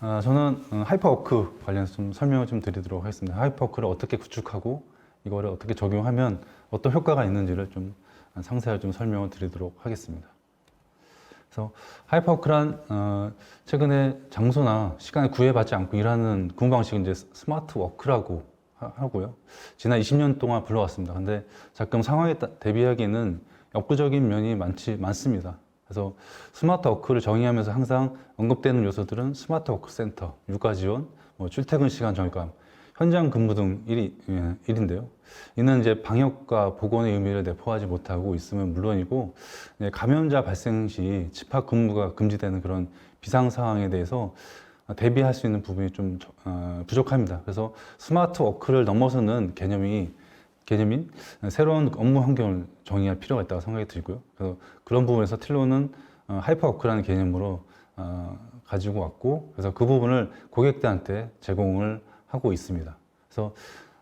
아, 저는 어, 하이퍼워크 관련해서 좀 설명을 좀 드리도록 하겠습니다. 하이퍼워크를 어떻게 구축하고 이거를 어떻게 적용하면 어떤 효과가 있는지를 좀 상세하게 좀 설명을 드리도록 하겠습니다. 그래서 하이퍼워크란 어, 최근에 장소나 시간을 구애받지 않고 일하는 근무 방식은 이제 스마트 워크라고 하- 하고요. 지난 20년 동안 불러왔습니다. 근데 가끔 상황에 따- 대비하기에는 역부족인 면이 많지 많습니다. 그래서 스마트 워크를 정의하면서 항상 언급되는 요소들은 스마트 워크 센터, 육아 지원, 뭐 출퇴근 시간 절감, 현장 근무 등 일이, 예, 일인데요. 이는 이제 방역과 보건의 의미를 내포하지 못하고 있으면 물론이고 이제 감염자 발생 시 집합 근무가 금지되는 그런 비상 상황에 대해서 대비할 수 있는 부분이 좀 어, 부족합니다. 그래서 스마트 워크를 넘어서는 개념이 개념인 새로운 업무 환경을 정의할 필요가 있다고 생각이 들고요. 그래서 그런 부분에서 틸로는 어, 하이퍼워크라는 개념으로 어, 가지고 왔고, 그래서 그 부분을 고객들한테 제공을 하고 있습니다. 그래서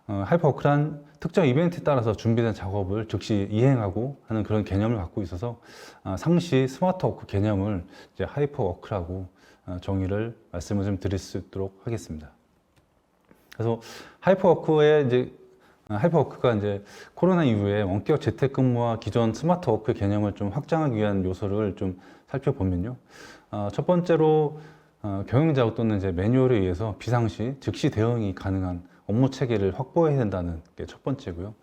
어, 하이퍼워크란 특정 이벤트에 따라서 준비된 작업을 즉시 이행하고 하는 그런 개념을 갖고 있어서 아, 상시 스마트워크 개념을 이제 하이퍼워크라고 어, 정의를 말씀을 좀 드릴 수 있도록 하겠습니다. 그래서 하이퍼워크의 이제 어, 하이퍼워크가 이제 코로나 이후에 원격 재택근무와 기존 스마트워크 개념을 좀 확장하기 위한 요소를 좀 살펴보면요. 어, 첫 번째로 어, 경영자 또는 이제 매뉴얼에 의해서 비상시 즉시 대응이 가능한 업무 체계를 확보해야 된다는 게 첫 번째고요.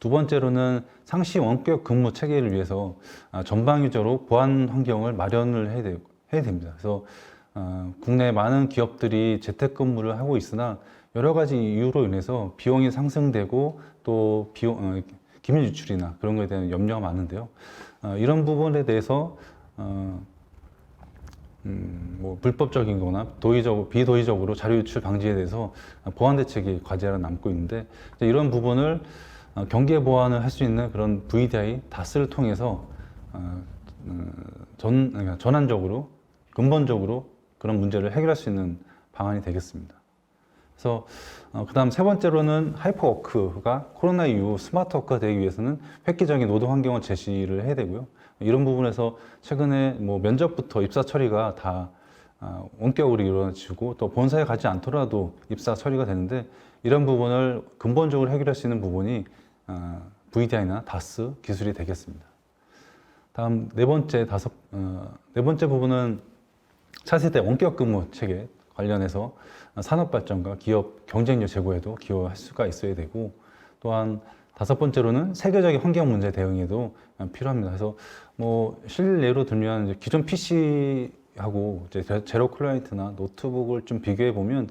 두 번째로는 상시 원격 근무 체계를 위해서 아, 전방위적으로 보안 환경을 마련을 해야, 됩니다. 그래서 어, 국내 많은 기업들이 재택근무를 하고 있으나 여러 가지 이유로 인해서 비용이 상승되고 또 비용, 어, 기밀 유출이나 그런 것에 대한 염려가 많은데요. 어, 이런 부분에 대해서 어, 음, 뭐 불법적인 거나 도의적, 비도의적으로 자료 유출 방지에 대해서 보안 대책이 과제로 남고 있는데 이런 부분을 어, 경계 보완을 할 수 있는 그런 VDI 다스를 통해서 어, 음, 전, 그러니까 전환적으로 근본적으로 그런 문제를 해결할 수 있는 방안이 되겠습니다. 그래서 어, 그다음 세 번째로는 하이퍼워크가 코로나 이후 스마트워크가 되기 위해서는 획기적인 노동 환경을 제시를 해야 되고요. 이런 부분에서 최근에 뭐 면접부터 입사 처리가 다 아, 원격으로 이루어지고 또 본사에 가지 않더라도 입사 처리가 되는데 이런 부분을 근본적으로 해결할 수 있는 부분이 아, VDI나 다스 기술이 되겠습니다. 다음 네 번째 다섯 어, 네 번째 부분은 차세대 원격 근무 체계 관련해서 산업 발전과 기업 경쟁력 제고에도 기여할 수가 있어야 되고 또한 다섯 번째로는 세계적인 환경 문제 대응에도 필요합니다. 그래서 뭐 실례로 들면 기존 PC하고 제로 클라이언트나 노트북을 좀 비교해 보면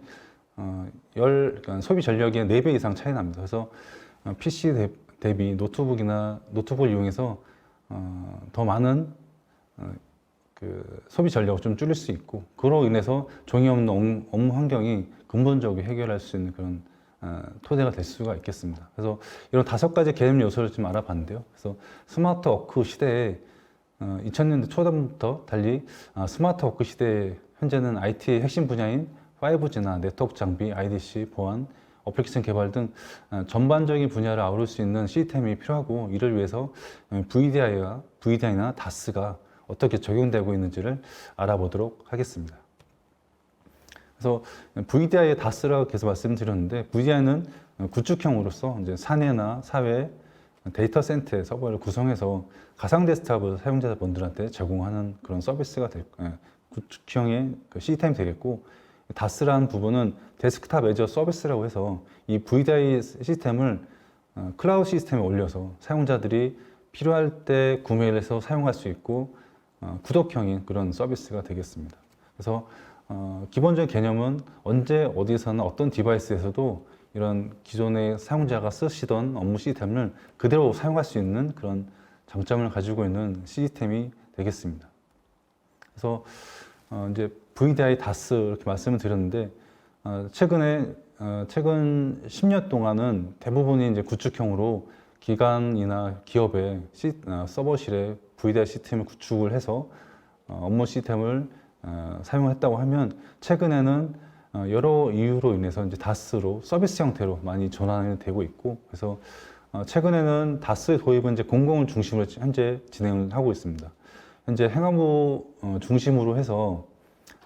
어, 열 그러니까 소비 전력의 4배 이상 차이 납니다. 그래서 어, PC 대- 대비 노트북이나 노트북을 이용해서 어, 더 많은 어, 그 소비 전력을 좀 줄일 수 있고 그로 인해서 종이 없는 업- 업무 환경이 근본적으로 해결할 수 있는 그런 어, 토대가 될 수가 있겠습니다. 그래서 이런 다섯 가지 개념 요소를 좀 알아봤는데요. 그래서 스마트 워크 시대에 어, 2000년대 초반부터 달리 아, 스마트 워크 시대에 현재는 IT의 핵심 분야인 5G나 네트워크 장비, IDC, 보안, 어플리케이션 개발 등 어, 전반적인 분야를 아우를 수 있는 시스템이 필요하고 이를 위해서 VDI와 VDI나 DAS가 어떻게 적용되고 있는지를 알아보도록 하겠습니다. 그래서 VDI의 DAS라고 계속 말씀드렸는데 VDI는 구축형으로서 이제 사내나 사회 데이터 센터의 서버를 구성해서 가상 데스크탑을 사용자분들한테 제공하는 그런 서비스가 될 예, 구축형의 그 시스템이 되겠고 다스라는 부분은 데스크탑 애저 서비스라고 해서 이 VDI 시스템을 어, 클라우드 시스템에 올려서 사용자들이 필요할 때 구매를 해서 사용할 수 있고 어, 구독형인 그런 서비스가 되겠습니다. 그래서 어, 기본적인 개념은 언제 어디서나 어떤 디바이스에서도 이런 기존의 사용자가 쓰시던 업무 시스템을 그대로 사용할 수 있는 그런 장점을 가지고 있는 시스템이 되겠습니다. 그래서 어, 이제 VDI 다스 이렇게 말씀을 드렸는데 어, 최근에 어, 최근 10년 동안은 대부분이 이제 구축형으로 기관이나 기업의 시, 어, 서버실에 VDI 시스템을 구축을 해서 어, 업무 시스템을 어, 사용했다고 하면 최근에는 어, 여러 이유로 인해서 이제 다스로 서비스 형태로 많이 전환이 되고 있고 그래서 어, 최근에는 다스 도입은 이제 공공을 중심으로 현재 진행을 하고 있습니다. 현재 행안부 어, 중심으로 해서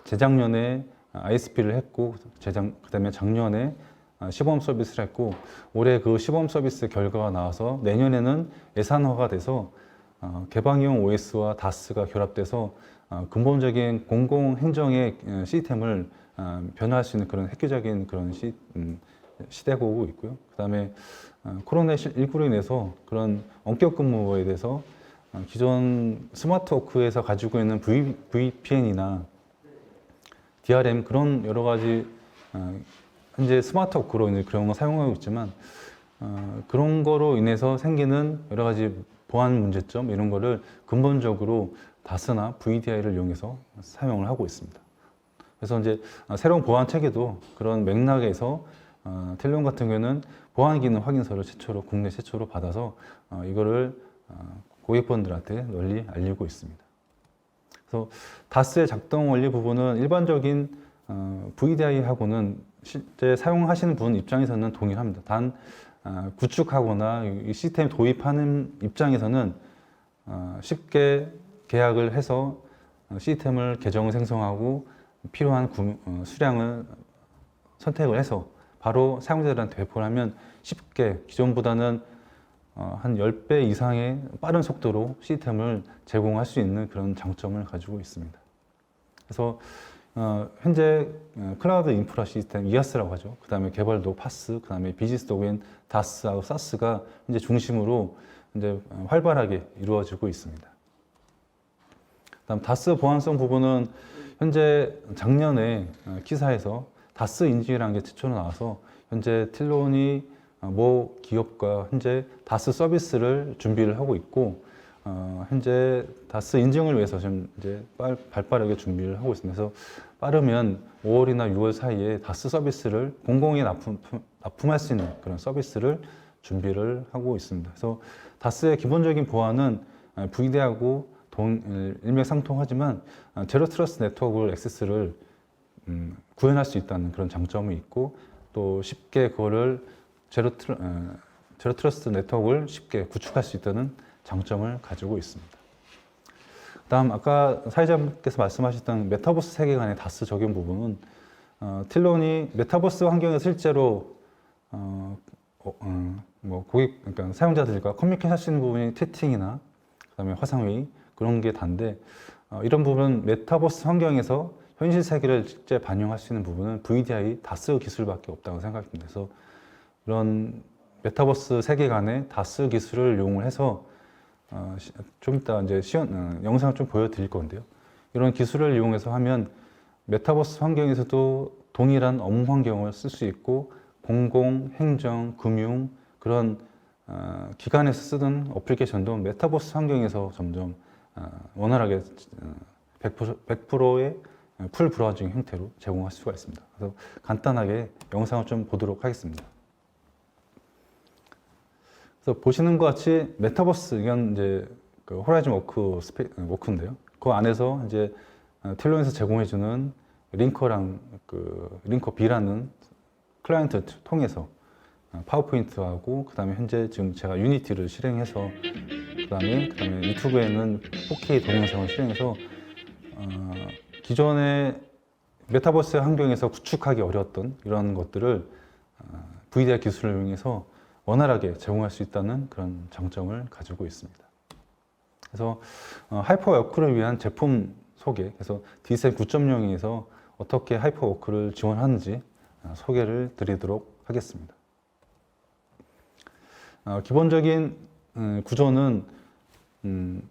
재작년에 ISP를 했고 재작 그다음에 작년에 아, 시범 서비스를 했고 올해 그 시범 서비스 결과가 나와서 내년에는 예산화가 돼서 어, 개방형 OS와 다스가 결합돼서 어, 근본적인 공공 행정의 어, 시스템을 어, 변화할 수 있는 그런 획기적인 그런 시, 음, 시대가 오고 있고요. 그다음에 어, 코로나 19로 인해서 그런 원격 근무에 대해서 어, 기존 스마트워크에서 가지고 있는 v, VPN이나 DRM 그런 여러 가지 어, 현재 스마트 워크로 이제 그런 거 사용하고 있지만 어, 그런 거로 인해서 생기는 여러 가지 보안 문제점 이런 거를 근본적으로 다스나 VDI를 이용해서 사용을 하고 있습니다. 그래서 이제 어, 새로운 보안 체계도 그런 맥락에서 어, 텔레온 같은 경우에는 보안 기능 확인서를 최초로 국내 최초로 받아서 어, 이거를 어, 고객분들한테 널리 알리고 있습니다. 그래서 다스의 작동 원리 부분은 일반적인 어, VDI하고는 실제 사용하시는 분 입장에서는 동일합니다. 단 어, 구축하거나 이 시스템 도입하는 입장에서는 어, 쉽게 계약을 해서 어, 시스템을 계정을 생성하고 필요한 구- 어, 수량을 선택을 해서 바로 사용자들한테 배포를 하면 쉽게 기존보다는 어, 한 10배 이상의 빠른 속도로 시스템을 제공할 수 있는 그런 장점을 가지고 있습니다. 그래서 어, 현재 어, 클라우드 인프라 시스템 이아스라고 하죠. 그 다음에 개발도 파스, 그 다음에 비즈니스 도구인 다스하고 사스가 이제 중심으로 이제 어, 활발하게 이루어지고 있습니다. 그다음 다스 보안성 부분은 현재 작년에 어, 기사에서 다스 인증이라는 게 최초로 나와서 현재 틸론이 어, 모 기업과 현재 다스 서비스를 준비를 하고 있고 어, 현재 다스 인증을 위해서 지금 이제 빨, 발빠르게 준비를 하고 있습니다. 그래서 빠르면 5월이나 6월 사이에 다스 서비스를 공공에 납품, 납품할 수 있는 그런 서비스를 준비를 하고 있습니다. 그래서 다스의 기본적인 보안은 어, VD하고 동, 일맥상통하지만 어, 제로 트러스트 네트워크를 액세스를 음, 구현할 수 있다는 그런 장점이 있고 또 쉽게 그거를 제로, 트러, 어, 제로 트러스트 네트워크를 쉽게 구축할 수 있다는 장점을 가지고 있습니다. 다음 아까 사회자분께서 말씀하셨던 메타버스 세계관의 다스 적용 부분은 어, 틸론이 메타버스 환경에서 실제로 어, 어, 어, 뭐 고객 그러니까 사용자들과 커뮤니케이션 할 수 있는 부분이 채팅이나 그다음에 화상회의 그런 게 단데 어, 이런 부분 메타버스 환경에서 현실 세계를 직접 반영할 수 있는 부분은 VDI 다스 기술밖에 없다고 생각합니다. 그래서 이런 메타버스 세계관의 다스 기술을 이용을 해서 어, 시- 좀 이따 이제 시연, 어, 영상을 좀 보여드릴 건데요. 이런 기술을 이용해서 하면 메타버스 환경에서도 동일한 업무 환경을 쓸 수 있고 공공, 행정, 금융 그런 어, 기관에서 쓰던 어플리케이션도 메타버스 환경에서 점점 어, 원활하게 어, 100%, 100%의 풀 브라우징 형태로 제공할 수가 있습니다. 그래서 간단하게 영상을 좀 보도록 하겠습니다. 그래서 보시는 것 같이 메타버스 이건 이제 그 호라이즌 워크 스페 워크인데요. 그 안에서 이제 어, 텔론에서 제공해주는 링커랑 그 링커 B라는 클라이언트 통해서 어, 파워포인트하고 그다음에 현재 지금 제가 유니티를 실행해서 그다음에 그다음에 유튜브에는 4K 동영상을 실행해서 어, 기존의 메타버스 환경에서 구축하기 어려웠던 이런 것들을 어, VDR 기술을 이용해서 원활하게 제공할 수 있다는 그런 장점을 가지고 있습니다. 그래서 어, 하이퍼 워크를 위한 제품 소개, 그래서 디셀 9.0에서 어떻게 하이퍼 워크를 지원하는지 어, 소개를 드리도록 하겠습니다. 어, 기본적인 음, 구조는 음,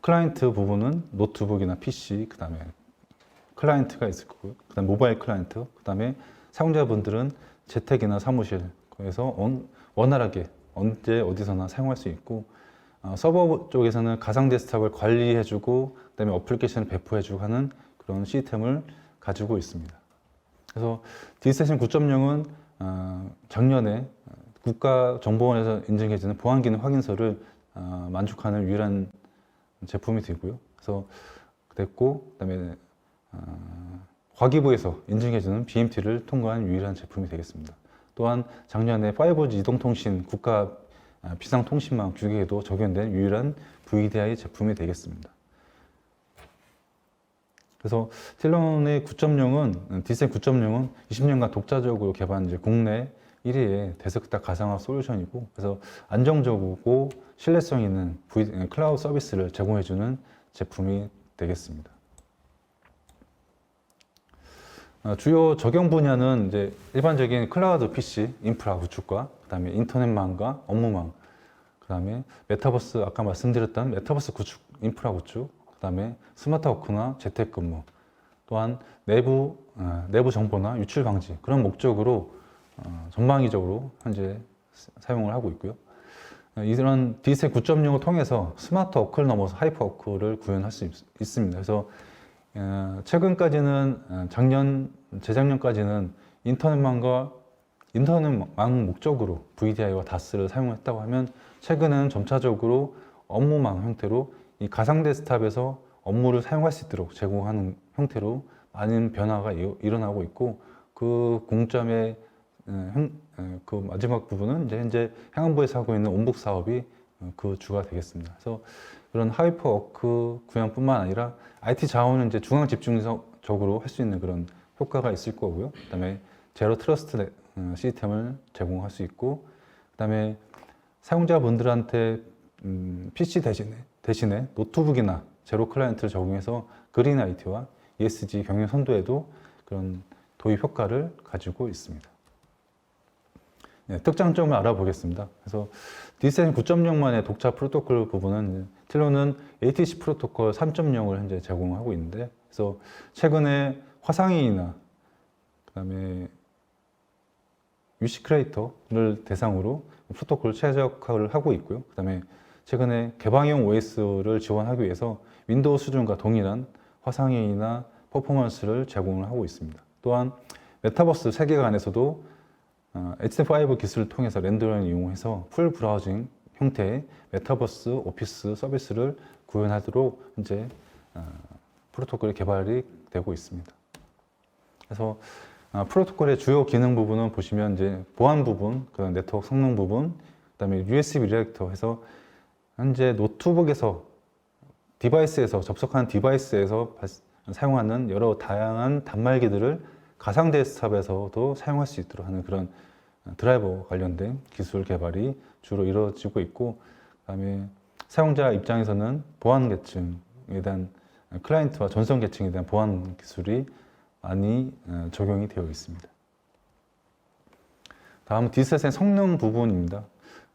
클라이언트 부분은 노트북이나 PC, 그 다음에 클라이언트가 있을 거고요. 그 다음에 모바일 클라이언트, 그 다음에 사용자분들은 재택이나 사무실, 거기서 원, 원활하게 언제 어디서나 사용할 수 있고 어, 서버 쪽에서는 가상 데스크탑을 관리해주고 그다음에 어플리케이션을 배포해주고 하는 그런 시스템을 가지고 있습니다. 그래서 디스테이션 9.0은 어, 작년에 국가정보원에서 인증해주는 보안 기능 확인서를 어, 만족하는 유일한 제품이 되고요. 그래서 됐고 그다음에 어, 과기부에서 인증해주는 BMT를 통과한 유일한 제품이 되겠습니다. 또한 작년에 5G 이동통신 국가 아, 비상통신망 규격에도 적용된 유일한 VDI 제품이 되겠습니다. 그래서 틸론의 9.0은 디셀 9.0은 20년간 독자적으로 개발한 이제 국내 1위의 데스크탑 가상화 솔루션이고 그래서 안정적이고 신뢰성 있는 V- 클라우드 서비스를 제공해주는 제품이 되겠습니다. 어, 주요 적용 분야는 이제 일반적인 클라우드 PC 인프라 구축과 그다음에 인터넷망과 업무망, 그다음에 메타버스 아까 말씀드렸던 메타버스 구축 인프라 구축, 그다음에 스마트워크나 재택근무, 또한 내부 어, 내부 정보나 유출 방지 그런 목적으로 어, 전방위적으로 현재 사- 사용을 하고 있고요. 어, 이런 디셀 9.0을 통해서 스마트 워크를 넘어서 하이퍼 워크를 구현할 수 있, 있습니다. 그래서 어, 최근까지는 어, 작년 재작년까지는 인터넷망과 인터넷망 목적으로 VDI와 DAS를 사용했다고 하면 최근에는 점차적으로 업무망 형태로 이 가상 데스크탑에서 업무를 사용할 수 있도록 제공하는 형태로 많은 변화가 이- 일어나고 있고 그 공점의 그 마지막 부분은 이제 현재 행안부에서 하고 있는 온북 사업이 어, 그 주가 되겠습니다. 그래서 그런 하이퍼 워크 구현뿐만 아니라 IT 자원은 이제 중앙 집중적으로 할 수 있는 그런 효과가 있을 거고요. 그다음에 제로 트러스트 네- 어, 시스템을 제공할 수 있고, 그다음에 사용자분들한테 음, PC 대신에 대신에 노트북이나 제로 클라이언트를 적용해서 그린 IT와 ESG 경영 선도에도 그런 도입 효과를 가지고 있습니다. 네, 특장점을 알아보겠습니다. 그래서 디센 9.0만의 독자 프로토콜 부분은 틸로는 ATC 프로토콜 3.0을 현재 제공하고 있는데, 그래서 최근에 화상회의나 그다음에 유시 크리에이터를 대상으로 프로토콜 최적화를 하고 있고요. 그다음에 최근에 개방형 OS를 지원하기 위해서 윈도우 수준과 동일한 화상회의나 퍼포먼스를 제공을 하고 있습니다. 또한 메타버스 세계관에서도 어, HTML5 기술을 통해서 렌더링을 이용해서 풀 브라우징 형태의 메타버스 오피스 서비스를 구현하도록 현재 어, 프로토콜이 개발이 되고 있습니다. 그래서 어, 프로토콜의 주요 기능 부분은 보시면 이제 보안 부분, 그 네트워크 성능 부분, 그다음에 USB 리액터 해서 현재 노트북에서 디바이스에서 접속한 디바이스에서 발- 사용하는 여러 다양한 단말기들을 가상 데스크탑에서도 사용할 수 있도록 하는 그런 드라이버 관련된 기술 개발이 주로 이루어지고 있고 그다음에 사용자 입장에서는 보안 계층에 대한 클라이언트와 전송 계층에 대한 보안 기술이 많이 어, 적용이 되어 있습니다. 다음은 디셋의 성능 부분입니다.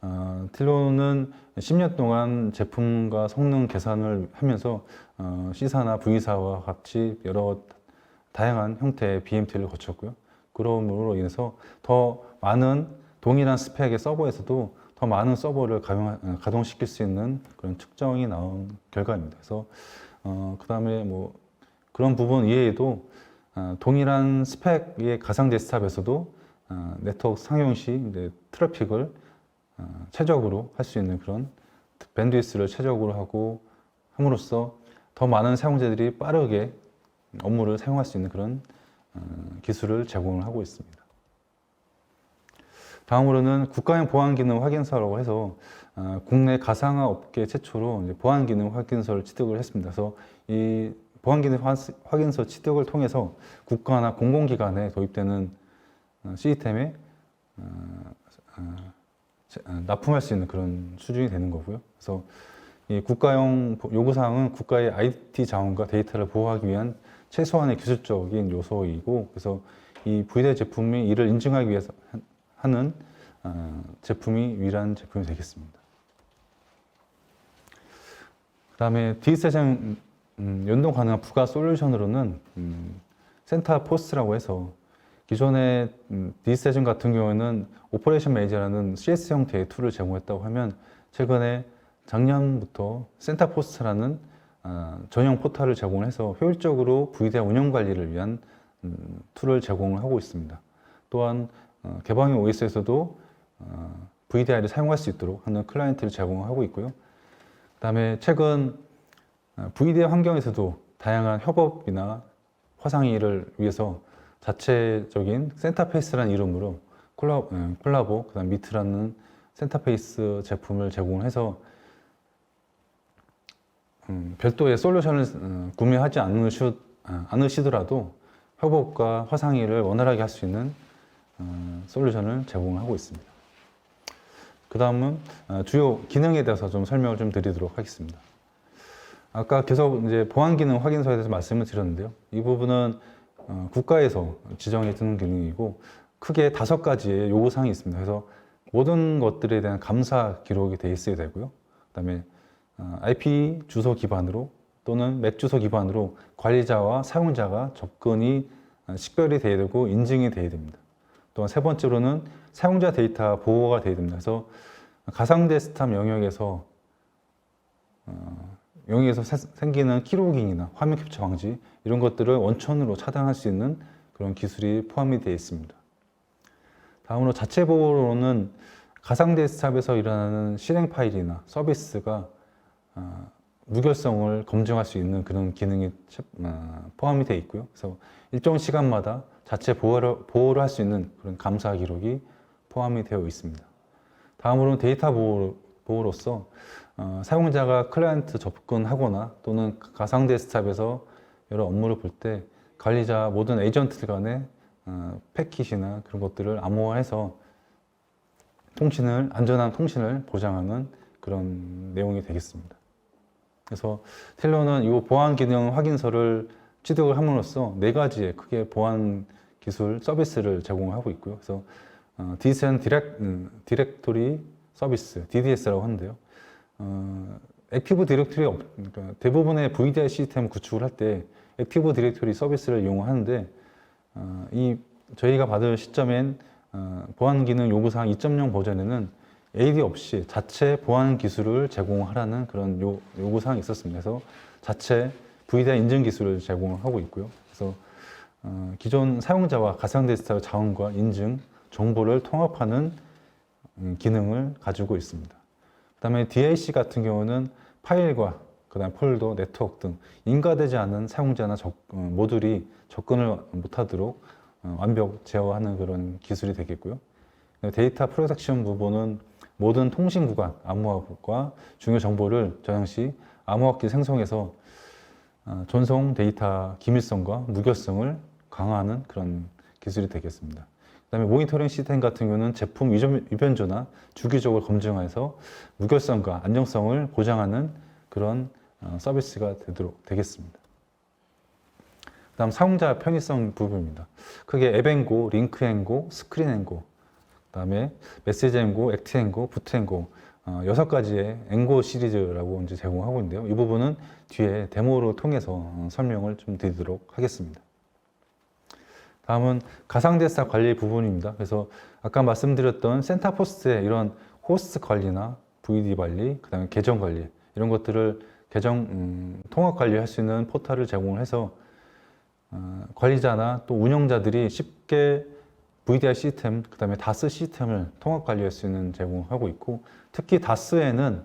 어, 틸로는 10년 동안 제품과 성능 개선을 하면서 어, C사나 V사와 같이 여러 다양한 형태의 BMT를 거쳤고요. 그럼으로 인해서 더 많은 동일한 스펙의 서버에서도 더 많은 서버를 가용, 어, 가동시킬 수 있는 그런 측정이 나온 결과입니다. 그래서 어, 그 다음에 뭐 그런 부분 이외에도 어, 동일한 스펙의 가상 데스크탑에서도 어, 네트워크 상용 시 트래픽을 어, 최적으로 할 수 있는 그런 밴드위스를 최적으로 하고 함으로써 더 많은 사용자들이 빠르게 업무를 사용할 수 있는 그런 어, 기술을 제공을 하고 있습니다. 다음으로는 국가형 보안 기능 확인서라고 해서 어, 국내 가상화 업계 최초로 보안 기능 확인서를 취득을 했습니다. 그래서 이 보안 기능 화- 확인서 취득을 통해서 국가나 공공기관에 도입되는 어, 시스템에 어, 어, 납품할 수 있는 그런 수준이 되는 거고요. 그래서 이 국가용 요구사항은 국가의 IT 자원과 데이터를 보호하기 위한 최소한의 기술적인 요소이고, 그래서 이 V대 제품이 이를 인증하기 위해서 하- 하는 어, 제품이 유일한 제품이 되겠습니다. 그 다음에 디세션 음, 연동 가능한 부가 솔루션으로는 음, 센터 포스트라고 해서 기존의 음, 디세션 같은 경우에는 오퍼레이션 매니저라는 CS 형태의 툴을 제공했다고 하면 최근에 작년부터 센터 포스트라는 어, 전용 포털을 제공해서 효율적으로 VDI 운영 관리를 위한 음, 툴을 제공을 하고 있습니다. 또한 어, 개방형 OS에서도 어, VDI를 사용할 수 있도록 하는 클라이언트를 제공하고 있고요. 그 다음에 최근 어, VDI 환경에서도 다양한 협업이나 화상회의를 위해서 자체적인 센터페이스라는 이름으로 콜라, 어, 콜라보, 그다음 미트라는 센터페이스 제품을 제공해서 음, 별도의 솔루션을 어, 구매하지 않으셔도 아, 않으시더라도 회복과 화상위를 원활하게 할 수 있는 어, 솔루션을 제공하고 있습니다. 그 다음은 어, 주요 기능에 대해서 좀 설명을 좀 드리도록 하겠습니다. 아까 계속 이제 보안 기능 확인서에 대해서 말씀을 드렸는데요. 이 부분은 어, 국가에서 지정해 두는 기능이고 크게 다섯 가지의 요구 사항이 있습니다. 그래서 모든 것들에 대한 감사 기록이 돼 있어야 되고요. 그다음에 어, IP 주소 기반으로 또는 맥 주소 기반으로 관리자와 사용자가 접근이 어, 식별이 돼야 되고 인증이 돼야 됩니다. 또한 세 번째로는 사용자 데이터 보호가 돼야 됩니다. 그래서 가상 데스크탑 영역에서 어, 세- 생기는 키로깅이나 화면 캡처 방지 이런 것들을 원천으로 차단할 수 있는 그런 기술이 포함이 되어 있습니다. 다음으로 자체 보호로는 가상 데스크탑에서 일어나는 실행 파일이나 서비스가 어, 무결성을 검증할 수 있는 그런 기능이 체- 어, 포함이 되어 있고요. 그래서 일정 시간마다 자체 보호를, 보호를 할 수 있는 그런 감사 기록이 포함이 되어 있습니다. 다음으로는 데이터 보호, 보호로서 어, 사용자가 클라이언트 접근하거나 또는 가상 데스크탑에서 여러 업무를 볼 때 관리자 모든 에이전트들 간의 어, 패킷이나 그런 것들을 암호화해서 통신을 안전한 통신을 보장하는 그런 내용이 되겠습니다. 그래서 텔러는 이 보안 기능 확인서를 취득을 함으로써 네 가지의 크게 보안 기술 서비스를 제공하고 있고요. 그래서 어, 디지털 디렉, 음, 디렉토리 서비스 DDS라고 하는데요. 어, 액티브 디렉토리 없, 그러니까 대부분의 VDI 시스템 구축을 할 때 액티브 디렉토리 서비스를 이용하는데 어, 이 저희가 받을 시점엔 어, 보안 기능 요구사항 2.0 버전에는 AD 없이 자체 보안 기술을 제공하라는 그런 요, 요구사항이 있었습니다. 그래서 자체 VDI 인증 기술을 제공하고 있고요. 그래서 어, 기존 사용자와 가상 데스크탑 자원과 인증 정보를 통합하는 음, 기능을 가지고 있습니다. 그다음에 DAC 같은 경우는 파일과 그다음 폴더, 네트워크 등 인가되지 않은 사용자나 접, 어, 모듈이 접근을 못하도록 어, 완벽 제어하는 그런 기술이 되겠고요. 데이터 프로텍션 부분은 모든 통신 구간 암호화과 중요 정보를 저장 시 암호화기 생성해서 어, 전송 데이터 기밀성과 무결성을 강화하는 그런 기술이 되겠습니다. 그다음에 모니터링 시스템 같은 경우는 제품 위변조나 주기적으로 검증해서 무결성과 안정성을 보장하는 그런 어, 서비스가 되도록 되겠습니다. 그다음 사용자 편의성 부분입니다. 크게 앱앤고, 링크앤고, 스크린앤고, 그다음에 메시지 앤고, 액트 앤고, 부트 앤고 어, 여섯 가지의 앵고 시리즈라고 이제 제공하고 있는데요. 이 부분은 뒤에 데모로 통해서 어, 설명을 좀 드리도록 하겠습니다. 다음은 가상 데스크탑 관리 부분입니다. 그래서 아까 말씀드렸던 센터 포스트의 이런 호스트 관리나 VD 관리, 그다음에 계정 관리 이런 것들을 계정 음, 통합 관리할 수 있는 포털을 제공을 해서 어, 관리자나 또 운영자들이 쉽게 VDI 시스템, 그다음에 다스 시스템을 통합 관리할 수 있는 제공하고 있고 특히 다스에는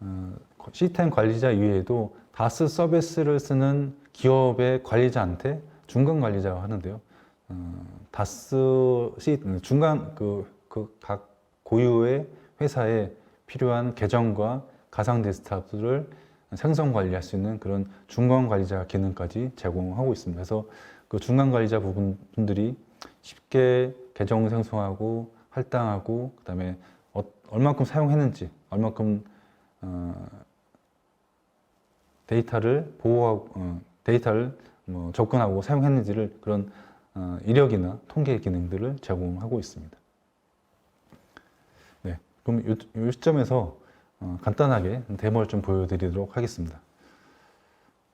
어, 시스템 관리자 이외에도 다스 서비스를 쓰는 기업의 관리자한테 중간 관리자가 하는데요. 어, 다스 시 중간 그각 고유의 회사에 필요한 계정과 가상 데스크탑들을 생성 관리할 수 있는 그런 중간 관리자 기능까지 제공하고 있습니다. 그래서 그 중간 관리자 부분 분들이 쉽게 계정 생성하고 할당하고 그다음에 어, 얼마큼 사용했는지 얼마큼 어, 데이터를 보호하고 어, 데이터를 뭐 접근하고 사용했는지를 그런 어, 이력이나 통계 기능들을 제공하고 있습니다. 네, 그럼 이, 이 시점에서 어, 간단하게 데모를 좀 보여드리도록 하겠습니다.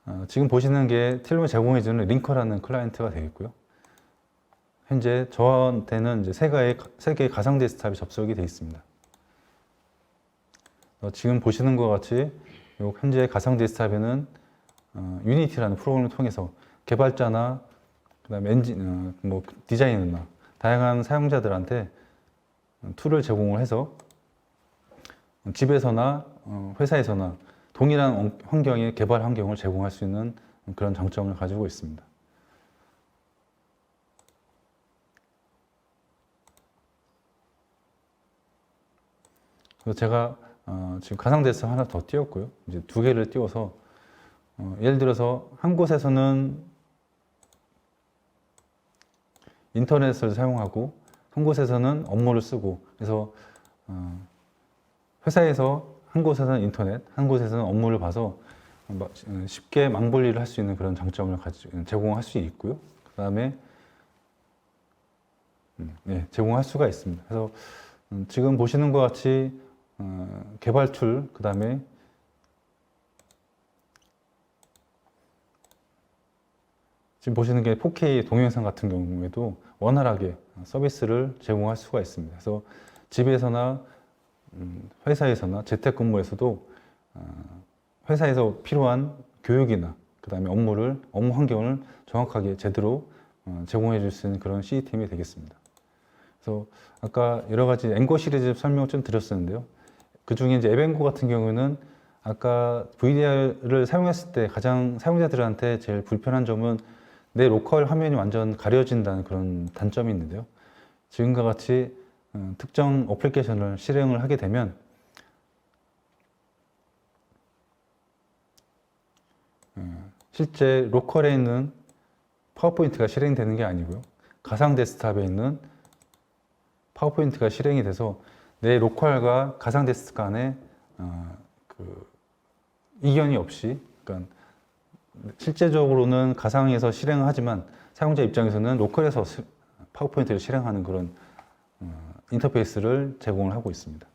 어, 지금 보시는 게 틸로 제공해주는 링커라는 클라이언트가 되겠고요. 현재 저한테는 이제 세 개의, 세 개의 가상 데스크탑이 접속이 되어 있습니다. 어, 지금 보시는 것 같이 요 현재 가상 데스크탑에는 어, 유니티라는 프로그램을 통해서 개발자나 그다음에 엔진, 어, 뭐 디자이너나 다양한 사용자들한테 툴을 제공을 해서 집에서나 어, 회사에서나 동일한 엉- 환경의 개발 환경을 제공할 수 있는 그런 장점을 가지고 있습니다. 그래서 제가 어, 지금 가상 데스크 하나 더 띄웠고요. 이제 두 개를 띄워서 어, 예를 들어서 한 곳에서는 인터넷을 사용하고 한 곳에서는 업무를 쓰고 그래서 어, 회사에서 한 곳에서는 인터넷, 한 곳에서는 업무를 봐서 쉽게 망볼리를 할수 있는 그런 장점을 제공할 수 있고요. 그 다음에 음, 네, 제공할 수가 있습니다. 그래서 음, 지금 보시는 것 같이 어, 개발 툴, 그 다음에 지금 보시는 게 4K 동영상 같은 경우에도 원활하게 서비스를 제공할 수가 있습니다. 그래서 집에서나 음, 회사에서나 재택근무에서도 어, 회사에서 필요한 교육이나 그 다음에 업무를 업무 환경을 정확하게 제대로 어, 제공해 줄 수 있는 그런 시스템이 되겠습니다. 그래서 아까 여러 가지 앵거 시리즈 설명 좀 드렸었는데요. 그 중에 이제 에벤고 같은 경우는 아까 VDR을 사용했을 때 가장 사용자들한테 제일 불편한 점은 내 로컬 화면이 완전 가려진다는 그런 단점이 있는데요. 지금과 같이 어, 특정 어플리케이션을 실행을 하게 되면 어, 실제 로컬에 있는 파워포인트가 실행되는 게 아니고요. 가상 데스크탑에 있는 파워포인트가 실행이 돼서 내 로컬과 가상 데스크 간에 어, 그 이견이 없이, 그러니까 실제적으로는 가상에서 실행을 하지만 사용자 입장에서는 로컬에서 시- 파워포인트를 실행하는 그런 어, 인터페이스를 제공을 하고 있습니다.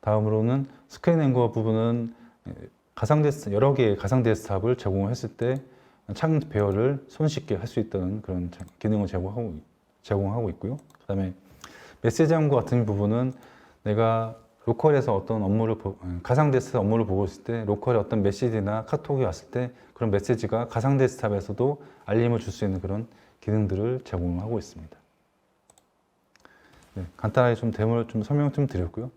다음으로는 스크린 앵거 부분은 에, 가상 데스 여러 개의 가상 데스크탑을 제공했을 때 창 배열을 손쉽게 할 수 있다는 그런 자- 기능을 제공하고 제공하고 있고요. 그다음에 메시지 앵거 같은 부분은 내가 로컬에서 어떤 업무를 보- 어, 가상 데스크탑 업무를 보고 있을 때 로컬에 어떤 메시지나 카톡이 왔을 때 그런 메시지가 가상 데스크탑에서도 알림을 줄 수 있는 그런 기능들을 제공하고 있습니다. 네, 간단하게 좀 데모를 좀 설명을 좀 드렸고요.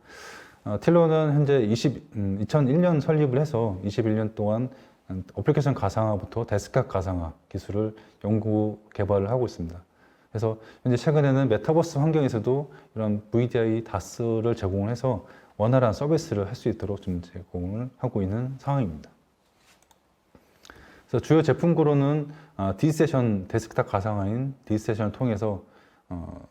어, 틸로는 현재 20, 음, 2001년 설립을 해서 21년 동안 음, 어플리케이션 가상화부터 데스크탑 가상화 기술을 연구 개발을 하고 있습니다. 그래서 현재 최근에는 메타버스 환경에서도 이런 VDI 다스를 제공을 해서 원활한 서비스를 할 수 있도록 좀 제공을 하고 있는 상황입니다. 그래서 주요 제품군으로는 아, D세션 데스크탑 가상화인 D세션을 통해서 어,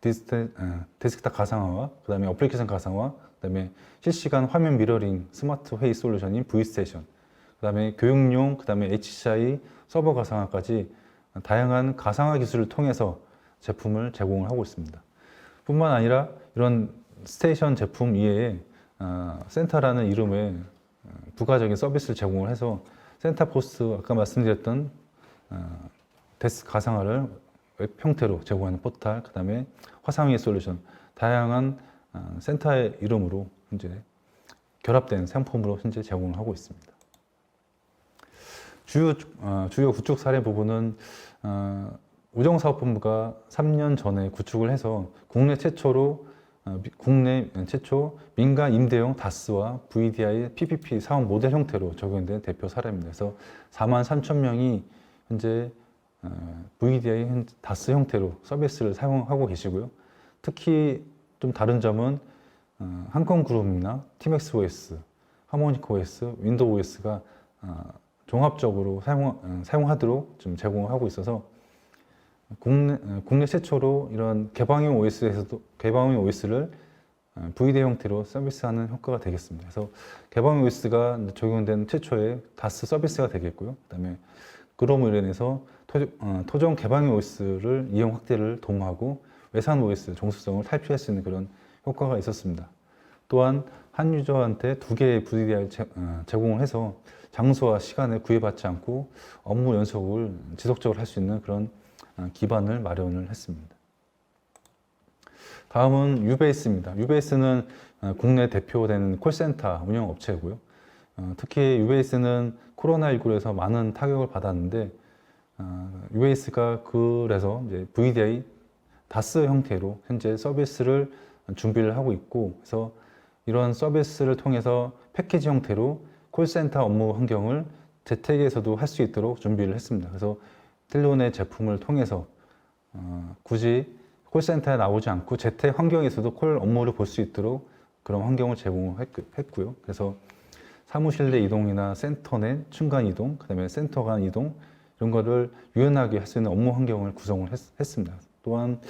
디스테, 아, 데스크탑 가상화와 그다음에 어플리케이션 가상화, 그다음에 실시간 화면 미러링 스마트 회의 솔루션인 V스테이션, 그다음에 교육용, 그다음에 HCI 서버 가상화까지 다양한 가상화 기술을 통해서 제품을 제공을 하고 있습니다. 뿐만 아니라 이런 스테이션 제품 이외에 아, 센터라는 이름의 어, 부가적인 서비스를 제공을 해서 센터 포스 아까 말씀드렸던 어, 데스크 가상화를 웹 형태로 제공하는 포탈, 그 다음에 화상위 솔루션, 다양한 어, 센터의 이름으로 현재 결합된 상품으로 현재 제공을 하고 있습니다. 주요 어, 주요 구축 사례 부분은 어, 우정사업본부가 3년 전에 구축을 해서 국내 최초로 국내 최초 민간 임대용 다스와 VDI PPP 사업 모델 형태로 적용된 대표 사례입니다. 그래서 4만 3천 명이 현재 어, VDI 현- 다스 형태로 서비스를 사용하고 계시고요. 특히 좀 다른 점은 어, 한건그룹이나 티맥스 OS, 하모닉 OS, 윈도우 OS가 어, 종합적으로 사용, 어, 사용하도록 좀 제공하고 있어서 국내, 어, 국내 최초로 이런 개방형 OS에서도 개방형 OS를 VD 형태로 서비스하는 효과가 되겠습니다. 그래서 개방형 OS가 적용된 최초의 다스 서비스가 되겠고요. 그다음에 그럼으로 인해서 토, 어, 토종 개방형 OS를 이용 확대를 도모하고 외산 OS 정수성을 탈피할 수 있는 그런 효과가 있었습니다. 또한 한 유저한테 두 개의 VDR 제, 어, 제공을 해서 장소와 시간에 구애받지 않고 업무 연속을 지속적으로 할 수 있는 그런 어, 기반을 마련을 했습니다. 다음은 유베이스입니다. 유베이스는 어, 국내 대표되는 콜센터 운영 업체고요. 어, 특히 유베이스는 코로나19에서 많은 타격을 받았는데 어, 유베이스가 그래서 이제 VDI 다스 형태로 현재 서비스를 준비를 하고 있고 그래서 이런 서비스를 통해서 패키지 형태로 콜센터 업무 환경을 재택에서도 할 수 있도록 준비를 했습니다. 그래서 텔론의 제품을 통해서 어, 굳이 콜센터에 나오지 않고 재택 환경에서도 콜 업무를 볼 수 있도록 그런 환경을 제공했고요. 그래서 사무실 내 이동이나 센터 내 층간 이동, 그다음에 센터 간 이동 이런 거를 유연하게 할 수 있는 업무 환경을 구성을 했, 습니다 또한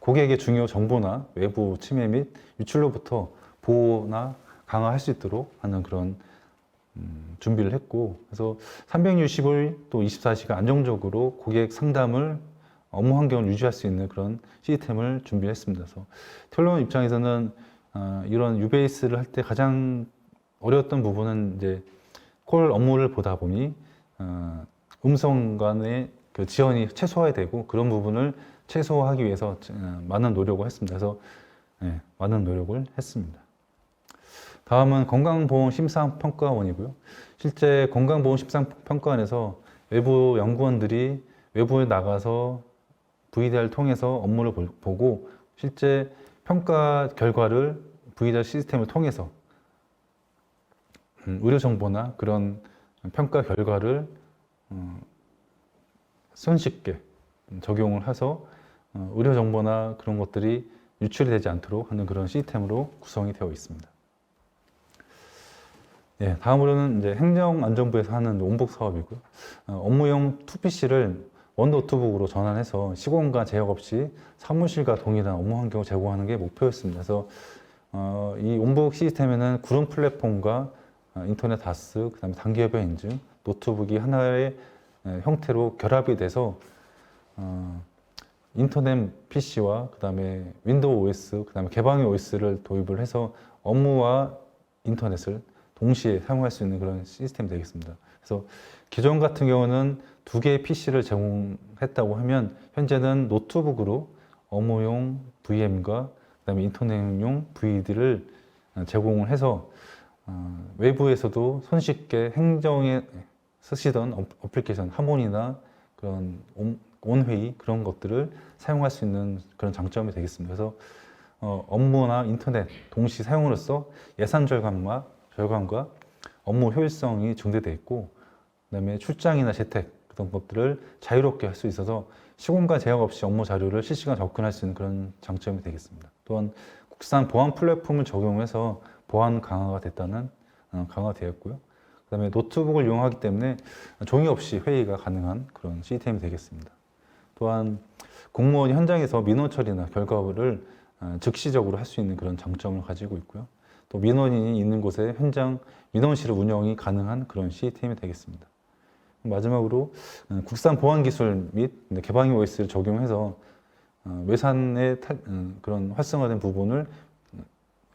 고객의 중요 정보나 외부 침해 및 유출로부터 보호나 강화할 수 있도록 하는 그런 음, 준비를 했고 그래서 360일 또 24시간 안정적으로 고객 상담을 업무 환경을 유지할 수 있는 그런 시스템을 준비했습니다. 그래서 텔론 입장에서는 어, 이런 유베이스를 할 때 가장 어려웠던 부분은 이제 콜 업무를 보다 보니 어, 음성 간의 그 지연이 최소화되고 그런 부분을 최소화하기 위해서 어, 많은 노력을 했습니다. 그래서 네, 많은 노력을 했습니다. 다음은 건강보험 심사평가원이고요. 실제 건강보험 심사평가원에서 외부 연구원들이 외부에 나가서 VDR 통해서 업무를 볼- 보고 실제 평가 결과를 VDR 시스템을 통해서 음, 의료 정보나 그런 평가 결과를 어, 손쉽게 적용을 해서 어, 의료 정보나 그런 것들이 유출이 되지 않도록 하는 그런 시스템으로 구성이 되어 있습니다. 예, 다음으로는 이제 행정안전부에서 하는 온복 사업이고요. 어, 업무용 2PC를 원 노트북으로 전환해서 시공과 제약 없이 사무실과 동일한 업무 환경을 제공하는 게 목표였습니다. 그래서 어, 이 온복 시스템에는 구름 플랫폼과 어, 인터넷 다스, 그다음에 단기협약 인증, 노트북이 하나의 에, 형태로 결합이 돼서 어, 인터넷 PC와 그다음에 윈도우 OS, 그다음에 개방의 OS를 도입을 해서 업무와 인터넷을 동시에 사용할 수 있는 그런 시스템이 되겠습니다. 그래서 기존 같은 경우는 두 개의 PC를 제공했다고 하면 현재는 노트북으로 업무용 VM과 그다음에 인터넷용 VD를 제공을 해서 어, 외부에서도 손쉽게 행정에 쓰시던 어- 어플리케이션 하모니나 그런 온- 온회의 그런 것들을 사용할 수 있는 그런 장점이 되겠습니다. 그래서 어, 업무나 인터넷 동시 사용으로써 예산 절감과 절감과 업무 효율성이 증대돼 있고 그다음에 출장이나 재택 그런 것들을 자유롭게 할 수 있어서 시공간 제약 없이 업무 자료를 실시간 접근할 수 있는 그런 장점이 되겠습니다. 또한 국산 보안 플랫폼을 적용해서 보안 강화가 됐다는 어, 강화되었고요. 그다음에 노트북을 이용하기 때문에 종이 없이 회의가 가능한 그런 시스템이 되겠습니다. 또한 공무원이 현장에서 민원 처리나 결과를 어, 즉시적으로 할 수 있는 그런 장점을 가지고 있고요. 또 민원인이 있는 곳에 현장 민원실 운영이 가능한 그런 시스템이 되겠습니다. 마지막으로 어, 국산 보안 기술 및 개방의 OS를 적용해서 어, 외산의 탈- 음, 그런 활성화된 부분을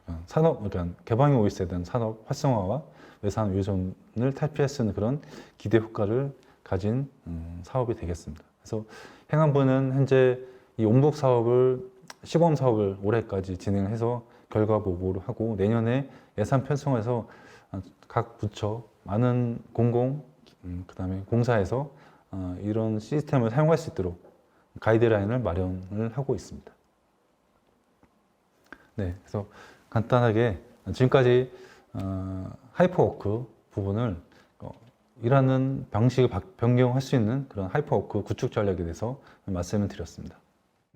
어, 산업, 그러니까 개방의 OS에 대한 산업 활성화와 외산 의존을 탈피할 수 있는 그런 기대 효과를 가진 음, 사업이 되겠습니다. 그래서 행안부는 현재 이 온복 사업을 시범 사업을 올해까지 진행해서 결과 보고를 하고 내년에 예산 편성해서 어, 각 부처 많은 공공 음, 그다음에 공사에서 어, 이런 시스템을 사용할 수 있도록 가이드라인을 마련을 하고 있습니다. 네, 그래서 간단하게 지금까지 어, 하이퍼워크 부분을 어, 일하는 방식을 바- 변경할 수 있는 그런 하이퍼워크 구축 전략에 대해서 말씀을 드렸습니다.